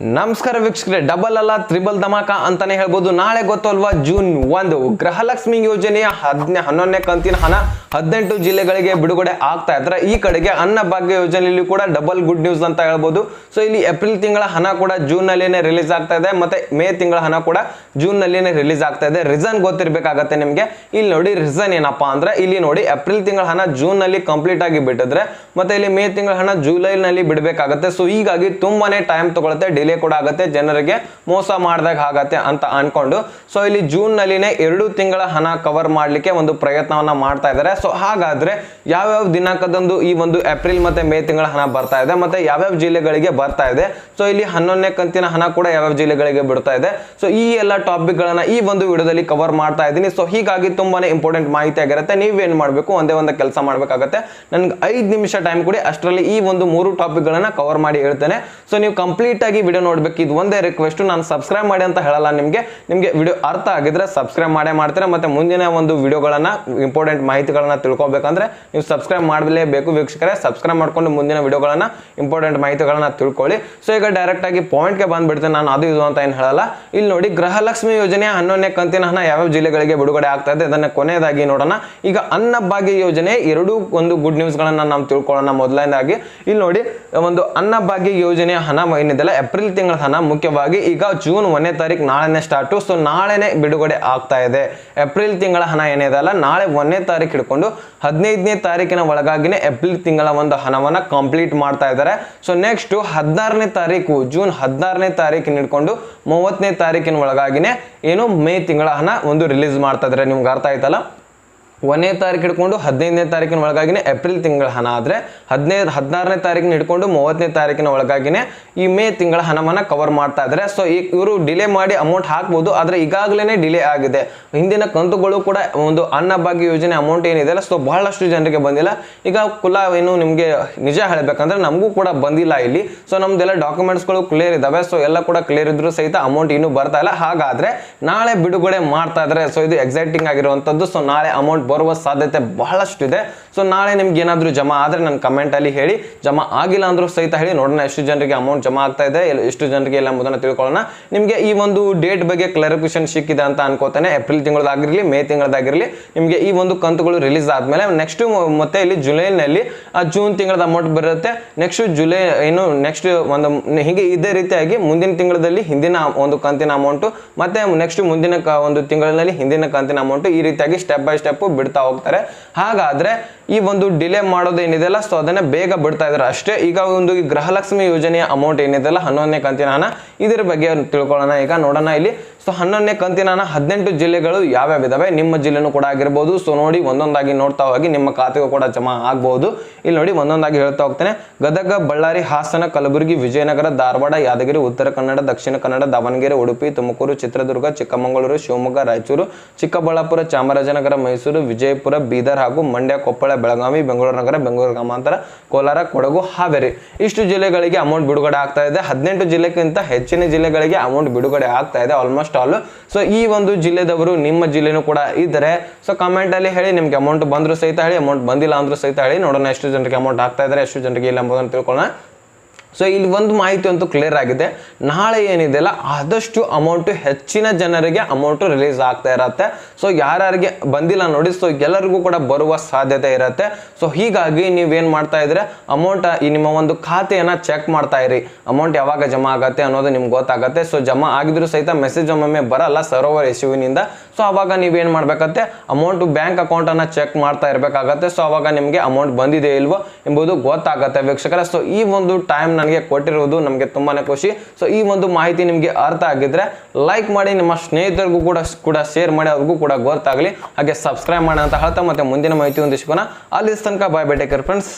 ನಮಸ್ಕಾರ ವೀಕ್ಷಕರೇ ಡಬಲ್ ಅಲ್ಲ ತ್ರಿಬಲ್ ಧಮಾಕ ಅಂತಾನೆ ಹೇಳ್ಬೋದು. ನಾಳೆ ಗೊತ್ತಲ್ವಾ ಜೂನ್ ಒಂದು, ಗೃಹಲಕ್ಷ್ಮಿ ಯೋಜನೆಯ ಹದಿನ, ಹನ್ನೊಂದನೇ ಕಂತಿನ ಹಣ ಹದಿನೆಂಟು ಜಿಲ್ಲೆಗಳಿಗೆ ಬಿಡುಗಡೆ ಆಗ್ತಾ ಇದ್ರೆ ಈ ಕಡೆಗೆ ಅನ್ನ ಭಾಗ್ಯ ಯೋಜನೆಯಲ್ಲಿ ಕೂಡ ಡಬಲ್ ಗುಡ್ ನ್ಯೂಸ್ ಅಂತ ಹೇಳ್ಬೋದು. ಸೊ ಇಲ್ಲಿ ಏಪ್ರಿಲ್ ತಿಂಗಳ ಹಣ ಕೂಡ ಜೂನ್ ನಲ್ಲಿನೇ ರಿಲೀಸ್ ಆಗ್ತಾ ಇದೆ, ಮತ್ತೆ ಮೇ ತಿಂಗಳ ಹಣ ಕೂಡ ಜೂನ್ ನಲ್ಲಿನೇ ರಿಲೀಸ್ ಆಗ್ತಾ ಇದೆ. ರೀಸನ್ ಗೊತ್ತಿರಬೇಕಾಗತ್ತೆ ನಿಮಗೆ. ಇಲ್ಲಿ ನೋಡಿ ರೀಸನ್ ಏನಪ್ಪಾ ಅಂದ್ರೆ, ಇಲ್ಲಿ ನೋಡಿ ಏಪ್ರಿಲ್ ತಿಂಗಳ ಹಣ ಜೂನ್ನಲ್ಲಿ ಕಂಪ್ಲೀಟ್ ಆಗಿ ಬಿಟ್ಟಿದ್ರೆ, ಮತ್ತೆ ಇಲ್ಲಿ ಮೇ ತಿಂಗಳ ಹಣ ಜುಲೈನಲ್ಲಿ ಬಿಡಬೇಕಾಗತ್ತೆ. ಸೊ ಹೀಗಾಗಿ ತುಂಬಾನೇ ಟೈಮ್ ತಗೊಳುತ್ತೆ ಡಿಲೇ ಕೂಡ ಆಗುತ್ತೆ, ಜನರಿಗೆ ಮೋಸ ಮಾಡಿದಾಗ ಆಗತ್ತೆ ಅಂತ ಅನ್ಕೊಂಡು. ಸೊ ಇಲ್ಲಿ ಜೂನ್ ನಲ್ಲಿನೇ ಎರಡು ತಿಂಗಳ ಹಣ ಕವರ್ ಮಾಡ್ಲಿಕ್ಕೆ ಒಂದು ಪ್ರಯತ್ನವನ್ನ ಮಾಡ್ತಾ ಇದ್ದಾರೆ. ಸೊ ಹಾಗಾದ್ರೆ ಯಾವ್ಯಾವ ದಿನಾಂಕದಂದು ಈ ಒಂದು ಏಪ್ರಿಲ್ ಮತ್ತೆ ಮೇ ತಿಂಗಳ ಹಣ ಬರ್ತಾ ಇದೆ, ಮತ್ತೆ ಯಾವ್ಯಾವ ಜಿಲ್ಲೆಗಳಿಗೆ ಬರ್ತಾ ಇದೆ? ಸೊ ಇಲ್ಲಿ ಹನ್ನೊಂದನೇ ಕಂತಿನ ಹಣ ಕೂಡ ಯಾವ್ಯಾವ ಜಿಲ್ಲೆಗಳಿಗೆ ಬಿಡ್ತಾ ಇದೆ? ಸೊ ಈ ಎಲ್ಲ ಟಾಪಿಕ್ ಗಳನ್ನ ಈ ಒಂದು ವಿಡಿಯೋದಲ್ಲಿ ಕವರ್ ಮಾಡ್ತಾ ಇದ್ದೀನಿ. ಸೊ ಹೀಗಾಗಿ ತುಂಬಾನೇ ಇಂಪಾರ್ಟೆಂಟ್ ಮಾಹಿತಿ ಆಗಿರುತ್ತೆ. ನೀವೇನ್ ಮಾಡಬೇಕು? ಒಂದೇ ಒಂದು ಕೆಲಸ ಮಾಡ್ಬೇಕಾಗತ್ತೆ. ನನ್ಗೆ ಐದು ನಿಮಿಷ ಟೈಮ್ ಕೊಡಿ. ಅಷ್ಟರಲ್ಲಿ ಈ ಒಂದು ಮೂರು ಟಾಪಿಕ್ ಗಳನ್ನ ಕವರ್ ಮಾಡಿ ಹೇಳ್ತೇನೆ. ಸೊ ನೀವು ಕಂಪ್ಲೀಟ್ ಆಗಿ ವಿಡಿಯೋ ನೋಡ್ಬೇಕು. ಇದು ಒಂದೇ ರಿಕ್ವೆಸ್ಟ್ ನಾನು ಸಬ್ಸ್ಕ್ರೈಬ್ ಮಾಡಿ ಅಂತ ಹೇಳಲ್ಲ ನಿಮಗೆ. ನಿಮಗೆ ವಿಡಿಯೋ ಅರ್ಥ ಆಗಿದ್ರೆ ಸಬ್ಸ್ಕ್ರೈಬ್ ಮಾಡೇ ಮಾಡ್ತೀರಾ, ಮತ್ತೆ ಮುಂದಿನ ಒಂದು ವಿಡಿಯೋಗಳನ್ನ ಇಂಪಾರ್ಟೆಂಟ್ ಮಾಹಿತಿಗಳನ್ನ ತಿಳ್ಕೊಬೇಕಂದ್ರೆ ನೀವು ಸಬ್ಸ್ಕ್ರೈಬ್ ಮಾಡಲೇಬೇಕು. ವೀಕ್ಷಕರೇ ಸಬ್ಸ್ಕ್ರೈಬ್ ಮಾಡ್ಕೊಂಡು ಮುಂದಿನ ವಿಡಿಯೋಗಳನ್ನ ಇಂಪಾರ್ಟೆಂಟ್ ಮಾಹಿತಿಗಳನ್ನ ತಿಳ್ಕೊಳ್ಳಿ. ಸೊ ಈಗ ಡೈರೆಕ್ಟ್ ಆಗಿ ಪಾಯಿಂಟ್ಗೆ ಬಂದ್ಬಿಡ್ತೇನೆ ನಾನು. ಅದು ಇದು ಅಂತ ಏನು ಹೇಳಲ್ಲ. ಇಲ್ಲಿ ನೋಡಿ, ಗೃಹಲಕ್ಷ್ಮಿ ಯೋಜನೆಯ ಹನ್ನೊಂದನೇ ಕಂತಿನ ಹಣ ಯಾವ್ಯಾವ ಜಿಲ್ಲೆಗಳಿಗೆ ಬಿಡುಗಡೆ ಆಗ್ತಾ ಇದೆ ಅದನ್ನ ಕೊನೆಯದಾಗಿ ನೋಡೋಣ. ಈಗ ಅನ್ನಭಾಗ್ಯ ಯೋಜನೆ, ಎರಡೂ ಒಂದು ಗುಡ್ ನ್ಯೂಸ್ಗಳನ್ನು ನಾವು ತಿಳ್ಕೊಳ್ಳೋಣ ಮೊದಲನೇದಾಗಿ. ಇಲ್ಲಿ ನೋಡಿ, ಒಂದು ಅನ್ನಭಾಗ್ಯ ಯೋಜನೆ ಹಣ ಏನಿದೆಲ್ಲ ಏಪ್ರಿಲ್ ತಿಂಗಳ ತನಕ ಮುಖ್ಯವಾಗಿ ಈಗ ಜೂನ್ ಒಂದನೇ ತಾರೀಕು ನಾಳೆನೇ ಸ್ಟಾರ್ಟು ಸೊ ನಾಳೆನೇ ಬಿಡುಗಡೆ ಆಗ್ತಾ ಇದೆ. ಏಪ್ರಿಲ್ ತಿಂಗಳ ಹಣ ಏನಿದೆ ಅಲ್ಲ, ನಾಳೆ ಒಂದನೇ ತಾರೀಕು ಹಿಡ್ಕೊಂಡು ಹದಿನೈದನೇ ತಾರೀಕಿನ ಒಳಗಾಗಿನೇ ಏಪ್ರಿಲ್ ತಿಂಗಳ ಒಂದು ಹಣವನ್ನು ಕಂಪ್ಲೀಟ್ ಮಾಡ್ತಾ ಇದ್ದಾರೆ. ಸೊ ನೆಕ್ಸ್ಟ್ ಹದಿನಾರನೇ ತಾರೀಕು ಜೂನ್ ಹದಿನಾರನೇ ತಾರೀಕಿನ ಹಿಡ್ಕೊಂಡು ಮೂವತ್ತನೇ ತಾರೀಕಿನ ಒಳಗಾಗಿನೇ ಏನು ಮೇ ತಿಂಗಳ ಹಣ ಒಂದು ರಿಲೀಸ್ ಮಾಡ್ತಾ ಇದ್ದಾರೆ. ನಿಮ್ಗೆ ಅರ್ಥ ಆಯ್ತಲ್ಲ? ಒಂದನೇ ತಾರೀಕು ಹಿಡ್ಕೊಂಡು ಹದಿನೈದನೇ ತಾರೀಕಿನ ಒಳಗಾಗಿನೇ ಏಪ್ರಿಲ್ ತಿಂಗಳ ಹಣ ಆದರೆ ಹದಿನೈದು, ಹದಿನಾರನೇ ತಾರೀಕಿನ ಹಿಡ್ಕೊಂಡು ಮೂವತ್ತನೇ ತಾರೀಕಿನ ಒಳಗಾಗಿನೇ ಈ ಮೇ ತಿಂಗಳ ಹಣವನ್ನು ಕವರ್ ಮಾಡ್ತಾ ಇದ್ದಾರೆ ಸೊ ಈ ಇವರು ಡಿಲೇ ಮಾಡಿ ಅಮೌಂಟ್ ಹಾಕ್ಬೋದು, ಆದರೆ ಈಗಾಗಲೇ ಡಿಲೇ ಆಗಿದೆ. ಹಿಂದಿನ ಕಂತುಗಳು ಕೂಡ ಒಂದು ಅನ್ನ ಭಾಗ್ಯ ಯೋಜನೆ ಅಮೌಂಟ್ ಏನಿದೆ ಸೊ ಬಹಳಷ್ಟು ಜನರಿಗೆ ಬಂದಿಲ್ಲ. ಈಗ ಕುಲ ಏನು ನಿಮಗೆ ನಿಜ ಹೇಳಬೇಕಂದ್ರೆ ನಮಗೂ ಕೂಡ ಬಂದಿಲ್ಲ ಇಲ್ಲಿ. ಸೊ ನಮ್ದೆಲ್ಲ ಡಾಕ್ಯುಮೆಂಟ್ಸ್ಗಳು ಕ್ಲಿಯರ್ ಇದ್ದಾವೆ ಸೊ ಎಲ್ಲ ಕೂಡ ಕ್ಲಿಯರ್ ಇದ್ದರೂ ಸಹಿತ ಅಮೌಂಟ್ ಇನ್ನೂ ಬರ್ತಾ ಇಲ್ಲ. ಹಾಗಾದ್ರೆ ನಾಳೆ ಬಿಡುಗಡೆ ಮಾಡ್ತಾ ಇದ್ದಾರೆ ಸೊ ಇದು ಎಕ್ಸೈಟಿಂಗ್ ಆಗಿರುವಂಥದ್ದು ಸೊ ನಾಳೆ ಅಮೌಂಟ್ ಬರುವ ಸಾಧ್ಯತೆ ಬಹಳಷ್ಟು ಇದೆ ಸೊ ನಾಳೆ ನಿಮ್ಗೆ ಏನಾದರೂ ಜಮಾ ಆದರೆ ನನ್ನ ಅಲ್ಲಿ ಹೇಳಿ, ಜಮಾ ಆಗಿಲ್ಲ ಅಂದ್ರೂ ಸಹಿತ ಹೇಳಿ, ನೋಡೋಣ ಎಷ್ಟು ಜನರಿಗೆ ಅಮೌಂಟ್ ಜಮಾ ಆಗ್ತಾ ಇದೆ ಎಷ್ಟು ಜನರಿಗೆ ಎಲ್ಲ ಎಂಬುದನ್ನು ತಿಳ್ಕೊಳ್ಳೋಣ. ನಿಮಗೆ ಈ ಒಂದು ಡೇಟ್ ಬಗ್ಗೆ ಕ್ಲಾರಿಫಿಕೇಶನ್ ಸಿಕ್ಕಿದೆ ಅಂತ ಅನ್ಕೋತಾನೆ. ಏಪ್ರಿಲ್ ತಿಂಗಳದಾಗಿರಲಿ ಮೇ ತಿಂಗಳದಾಗಿರಲಿ, ನಿಮಗೆ ಈ ಒಂದು ಕಂತುಗಳು ರಿಲೀಸ್ ಆದ್ಮೇಲೆ ನೆಕ್ಸ್ಟ್ ಮತ್ತೆ ಇಲ್ಲಿ ಜುಲೈನಲ್ಲಿ ಜೂನ್ ತಿಂಗಳದ ಅಮೌಂಟ್ ಬರುತ್ತೆ. ನೆಕ್ಸ್ಟ್ ಜುಲೈ ಏನು ನೆಕ್ಸ್ಟ್ ಒಂದು, ಹೀಗೆ ಇದೇ ರೀತಿಯಾಗಿ ಮುಂದಿನ ತಿಂಗಳಲ್ಲಿ ಹಿಂದಿನ ಒಂದು ಕಂತಿನ ಅಮೌಂಟು ಮತ್ತೆ ನೆಕ್ಸ್ಟ್ ಮುಂದಿನ ಒಂದು ತಿಂಗಳಲ್ಲಿ ಹಿಂದಿನ ಕಂತಿನ ಅಮೌಂಟ್ ಈ ರೀತಿಯಾಗಿ ಸ್ಟೆಪ್ ಬೈ ಸ್ಟೆಪ್ ಬಿಡ್ತಾ ಹೋಗ್ತಾರೆ. ಹಾಗಾದ್ರೆ ಈ ಒಂದು ಡಿಲೇ ಮಾಡೋದು ಏನಿದೆಯಲ್ಲ ಸೊ ಅದನ್ನ ಬೇಗ ಬಿಡ್ತಾ ಇದ್ದಾರೆ. ಅಷ್ಟೇ, ಈಗ ಒಂದು ಗೃಹಲಕ್ಷ್ಮಿ ಯೋಜನೆಯ ಅಮೌಂಟ್ ಏನಿದೆಲ್ಲ ಹನ್ನೊಂದನೇ ಕಂತಿನ ಹಣ, ಇದರ ಬಗ್ಗೆ ತಿಳ್ಕೊಳ್ಳೋಣ. ಈಗ ನೋಡೋಣ ಇಲ್ಲಿ. ಸೊ ಹನ್ನೊಂದನೇ ಕಂತಿನ ಹದಿನೆಂಟು ಜಿಲ್ಲೆಗಳು ಯಾವ್ಯಾವ ಇದಾವೆ? ನಿಮ್ಮ ಜಿಲ್ಲೆನೂ ಕೂಡ ಆಗಿರ್ಬೋದು. ಸೊ ನೋಡಿ, ಒಂದೊಂದಾಗಿ ನೋಡ್ತಾ ಹೋಗಿ ನಿಮ್ಮ ಖಾತೆಗೂ ಕೂಡ ಜಮಾ ಆಗ್ಬಹುದು ಇಲ್ಲಿ ನೋಡಿ, ಒಂದೊಂದಾಗಿ ಹೇಳ್ತಾ ಹೋಗ್ತೇನೆ. ಗದಗ, ಬಳ್ಳಾರಿ, ಹಾಸನ, ಕಲಬುರಗಿ, ವಿಜಯನಗರ, ಧಾರವಾಡ, ಯಾದಗಿರಿ, ಉತ್ತರ ಕನ್ನಡ, ದಕ್ಷಿಣ ಕನ್ನಡ, ದಾವಣಗೆರೆ, ಉಡುಪಿ, ತುಮಕೂರು, ಚಿತ್ರದುರ್ಗ, ಚಿಕ್ಕಮಗಳೂರು, ಶಿವಮೊಗ್ಗ, ರಾಯಚೂರು, ಚಿಕ್ಕಬಳ್ಳಾಪುರ, ಚಾಮರಾಜನಗರ, ಮೈಸೂರು, ವಿಜಯಪುರ, ಬೀದರ್ ಹಾಗೂ ಮಂಡ್ಯ, ಕೊಪ್ಪಳ, ಬೆಳಗಾವಿ, ಬೆಂಗಳೂರು ನಗರ, ಬೆಂಗಳೂರು ಗ್ರಾಮಾಂತರ, ಕೋಲಾರ, ಕೊಡಗು, ಹಾವೇರಿ. ಇಷ್ಟು ಜಿಲ್ಲೆಗಳಿಗೆ ಅಮೌಂಟ್ ಬಿಡುಗಡೆ ಆಗ್ತಾ ಇದೆ. ಹದಿನೆಂಟು ಜಿಲ್ಲೆಗಿಂತ ಹೆಚ್ಚಿನ ಜಿಲ್ಲೆಗಳಿಗೆ ಅಮೌಂಟ್ ಬಿಡುಗಡೆ ಆಗ್ತಾ ಇದೆ. ಆಲ್ಮೋಸ್ಟ್ ಆಲ್ ಸೊ ಈ ಒಂದು ಜಿಲ್ಲೆದವರು ನಿಮ್ಮ ಜಿಲ್ಲೆನೂ ಕೂಡ ಇದ್ದರೆ. ಸೊ ಕಾಮೆಂಟ್ ಅಲ್ಲಿ ಹೇಳಿ ನಿಮಗೆ ಅಮೌಂಟ್ ಬಂದ್ರು ಸಹಿತ ಹೇಳಿ ಅಮೌಂಟ್ ಬಂದಿಲ್ಲ ಅಂದ್ರೂ ಸಹಿತ ಹೇಳಿ ನೋಡೋಣ ಎಷ್ಟು ಜನರಿಗೆ ಅಮೌಂಟ್ ಆಗ್ತಾ ಇದ್ದಾರೆ ಎಷ್ಟು ಜನರಿಗೆ ಇಲ್ಲ ಎಂಬುದನ್ನು ತಿಳ್ಕೊಳ್ಳೋಣ. ಸೊ ಇಲ್ಲಿ ಒಂದು ಮಾಹಿತಿ ಅಂತೂ ಕ್ಲಿಯರ್ ಆಗಿದೆ. ನಾಳೆ ಏನಿದೆಯಲ್ಲ ಆದಷ್ಟು ಅಮೌಂಟ್ ಹೆಚ್ಚಿನ ಜನರಿಗೆ ಅಮೌಂಟ್ ರಿಲೀಸ್ ಆಗ್ತಾ ಇರತ್ತೆ. ಸೊ ಯಾರ್ಯಾರಿಗೆ ಬಂದಿಲ್ಲ ನೋಡಿ ಸೊ ಎಲ್ಲರಿಗೂ ಕೂಡ ಬರುವ ಸಾಧ್ಯತೆ ಇರುತ್ತೆ. ಸೊ ಹೀಗಾಗಿ ನೀವೇನು ಮಾಡ್ತಾ ಇದ್ರೆ ಅಮೌಂಟ್ ಈ ನಿಮ್ಮ ಒಂದು ಖಾತೆಯನ್ನು ಚೆಕ್ ಮಾಡ್ತಾ ಇರಿ. ಅಮೌಂಟ್ ಯಾವಾಗ ಜಮಾ ಆಗತ್ತೆ ಅನ್ನೋದು ನಿಮ್ಗೆ ಗೊತ್ತಾಗತ್ತೆ. ಸೊ ಜಮಾ ಆಗಿದ್ರು ಸಹಿತ ಮೆಸೇಜ್ ಒಮ್ಮೊಮ್ಮೆ ಬರಲ್ಲ. ಸರ್ವರ್ ಇಶ್ಯೂವಿನಿಂದ ಸೊ ಅವಾಗ ನೀವೇನು ಮಾಡಬೇಕತ್ತೆ ಅಮೌಂಟು ಬ್ಯಾಂಕ್ ಅಕೌಂಟನ್ನು ಚೆಕ್ ಮಾಡ್ತಾ ಇರಬೇಕಾಗತ್ತೆ. ಸೊ ಅವಾಗ ನಿಮಗೆ ಅಮೌಂಟ್ ಬಂದಿದೆ ಇಲ್ವೋ ಎಂಬುದು ಗೊತ್ತಾಗುತ್ತೆ ವೀಕ್ಷಕರೇ. ಸೊ ಈ ಒಂದು ಟೈಮ್ ನನಗೆ ಕೊಟ್ಟಿರುವುದು ನಮಗೆ ತುಂಬಾ ಖುಷಿ. ಸೊ ಈ ಒಂದು ಮಾಹಿತಿ ನಿಮಗೆ ಅರ್ಥ ಆಗಿದ್ರೆ ಲೈಕ್ ಮಾಡಿ, ನಿಮ್ಮ ಸ್ನೇಹಿತರಿಗೂ ಕೂಡ ಕೂಡ ಶೇರ್ ಮಾಡಿ, ಅವ್ರಿಗೂ ಕೂಡ ಗೊತ್ತಾಗಲಿ. ಹಾಗೆ ಸಬ್ಸ್ಕ್ರೈಬ್ ಮಾಡಿ ಅಂತ ಹೇಳ್ತಾ ಮತ್ತೆ ಮುಂದಿನ ಮಾಹಿತಿ ಒಂದು ಸಿಗೋಣ. ಅಲ್ಲಿ ತನಕ ಬಾಯ್ ಬೇಟೇಕರ್ ಫ್ರೆಂಡ್ಸ್